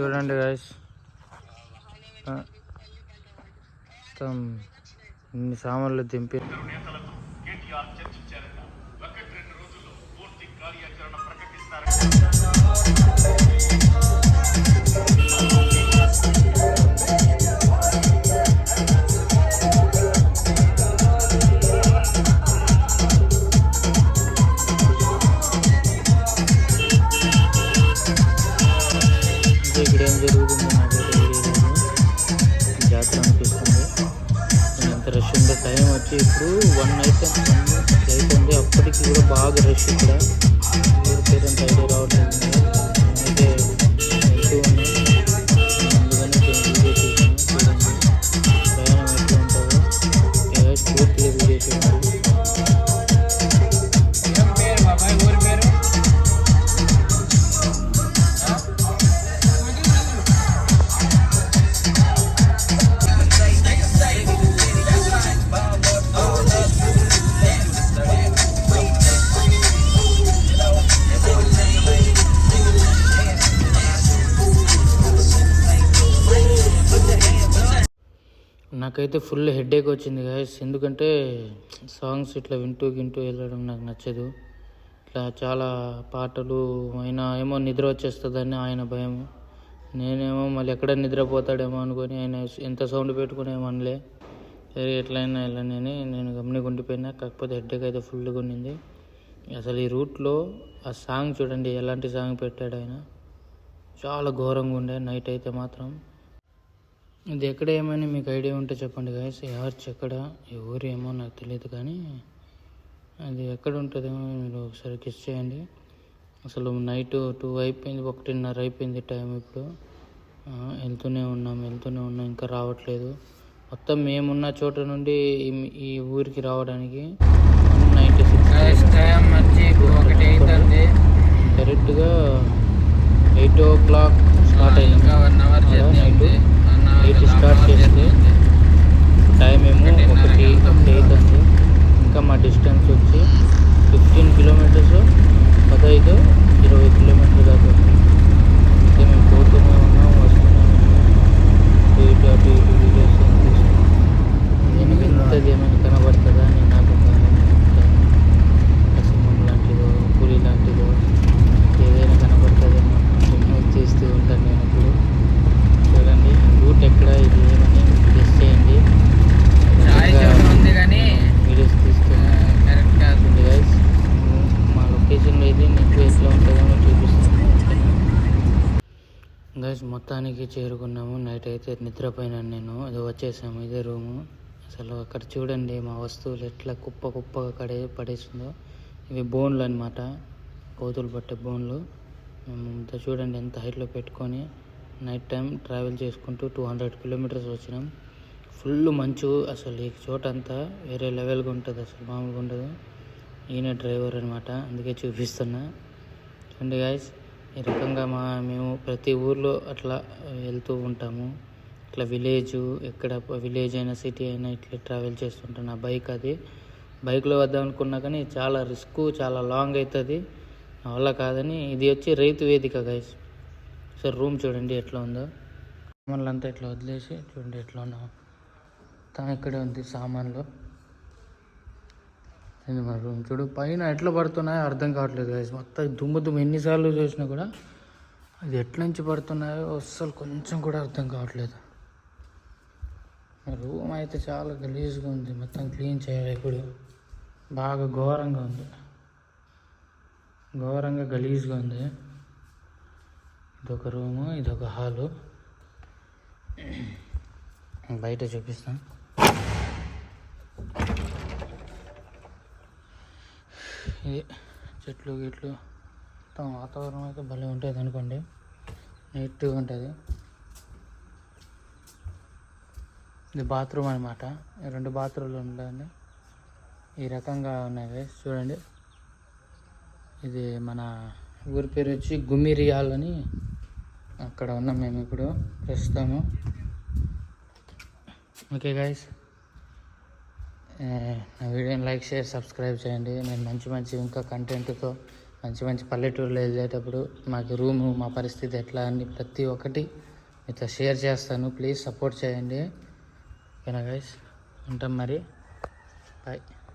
చూడండి గాయస్ మొత్తం ఇన్ని సామాన్లు దింపి వచ్చి ఇప్పుడు వన్ అయితే వన్ అవుతుంది అప్పటికి కూడా బాగా రష్ ఇక్కడ. ఊరి ఐడియా రావడం నాకైతే ఫుల్ హెడేక్ వచ్చింది గాయస్ ఎందుకంటే సాంగ్స్ ఇట్లా వింటూ గింటూ వెళ్ళడం నాకు నచ్చదు. ఇట్లా చాలా పాటలు అయినా ఏమో నిద్ర వచ్చేస్తుందని ఆయన భయం. నేనేమో మళ్ళీ ఎక్కడ నిద్రపోతాడేమో అనుకొని ఆయన ఎంత సౌండ్ పెట్టుకునేమో అనలే. సరే ఎట్లయినా వెళ్ళనని నేను గమని ఉండిపోయినా. కాకపోతే హెడ్డేక్ అయితే ఫుల్గా ఉన్నింది. అసలు ఈ రూట్లో ఆ సాంగ్ చూడండి ఎలాంటి సాంగ్ పెట్టాడు ఆయన. చాలా ఘోరంగా ఉండే నైట్ అయితే మాత్రం. ఇది ఎక్కడ ఏమని మీకు ఐడియా ఉంటే చెప్పండి గాయస్ యార్చ్ ఎక్కడ? ఊరు ఏమో నాకు తెలియదు కానీ అది ఎక్కడ ఉంటుందేమో మీరు ఒకసారి కిస్ చేయండి. అసలు నైట్ టూ అయిపోయింది ఒకటిన్నర అయిపోయింది టైం ఇప్పుడు. వెళ్తూనే ఉన్నాం వెళ్తూనే ఉన్నాం ఇంకా రావట్లేదు. మొత్తం మేమున్న చోట నుండి ఈ- ఊరికి రావడానికి నైంటీ సిక్స్ టైం వచ్చి ఒకటి అవుతుంది కరెక్ట్గా ఎయిట్ ఓ క్లాక్ స్టార్ట్ అయింది. ఇంకా వన్ అవర్ జర్నీ ఉంది one hour eight half start hour చేస్తే జర్నీ ఉంది టైం ఏమో ఒకటి ఒకటి గైస్ మొత్తానికి చేరుకున్నాము. నైట్ అయితే నిద్రపోయినాను నేను. అది వచ్చేసాము ఇదే రూము అసలు అక్కడ చూడండి మా వస్తువులు ఎట్లా కుప్ప కుప్పగా కడే పడేసిందో. ఇవి బోన్లు అనమాట కోతులు పట్టే బోన్లు. మేము ఇంత చూడండి ఎంత హైట్లో పెట్టుకొని నైట్ టైం ట్రావెల్ చేసుకుంటూ టూ హండ్రెడ్ కిలోమీటర్స్ వచ్చినాం. ఫుల్ మంచు అసలు ఈ చోట అంతా వేరే లెవెల్గా ఉంటుంది. అసలు మామూలుగా ఉండదు. ఈయన డ్రైవర్ అనమాట అందుకే చూపిస్తున్నా. చూడండి గాయస్ ఈ రకంగా మా మేము ప్రతి ఊర్లో అట్లా వెళ్తూ ఉంటాము. ఇట్లా విలేజ్ ఎక్కడ విలేజ్ అయినా సిటీ అయినా ఇట్లా ట్రావెల్ చేస్తుంటాను నా బైక్ అది. బైక్లో వద్దాం అనుకున్నా కానీ చాలా రిస్క్ చాలా లాంగ్ అవుతుంది నా వల్ల కాదని ఇది వచ్చి రైతు వేదిక గైస్ సార్ రూమ్ చూడండి ఎట్లా ఉందో. సామాన్లు అంతా ఇట్లా వదిలేసి చూడండి ఎట్లా ఉన్నాం తను ఇక్కడే ఉంది సామాన్లు. ఇది మన రూమ్? చూడు పైన ఎట్లా పడుతున్నాయో అర్థం కావట్లేదు guys. మొత్తం దుమ్ము దుమ్ము ఎన్నిసార్లు చూసినా కూడా అది ఎట్ల నుంచి పడుతున్నాయో అస్సలు కొంచెం కూడా అర్థం కావట్లేదు. రూమ్ అయితే చాలా గలీజ్గా ఉంది. మొత్తం క్లీన్ చేయాలి ఇప్పుడు. బాగా ఘోరంగా ఉంది. ఘోరంగా గలీజ్గా ఉంది. ఇదొక రూము ఇదొక హాలు. బయట చూపిస్తాను ఇది చెట్లు గిట్లు మొత్తం వాతావరణం అయితే భలే ఉంటుంది అనుకోండి. నీట్గా ఉంటుంది. ఇది బాత్రూమ్ అనమాట రెండు బాత్రూమ్లు ఉండండి. ఈ రకంగా ఉన్నాయి చూడండి. ఇది మన ఊరి పేరు వచ్చి గుమిరియాల్ అని అక్కడ ఉన్నాం మేము ఇప్పుడు ప్రస్తుతము. ఓకే గైస్ నా వీడియోని లైక్ షేర్ సబ్స్క్రైబ్ చేయండి. నేను మంచి మంచి ఇంకా కంటెంట్తో మంచి మంచి పల్లెటూరులో వెళ్ళేటప్పుడు మాకు రూము మా పరిస్థితి ఎట్లా అని ప్రతి ఒక్కటి మీతో షేర్ చేస్తాను. ప్లీజ్ సపోర్ట్ చేయండి. ఓకేనా గైస్ ఉంటాం మరి. బాయ్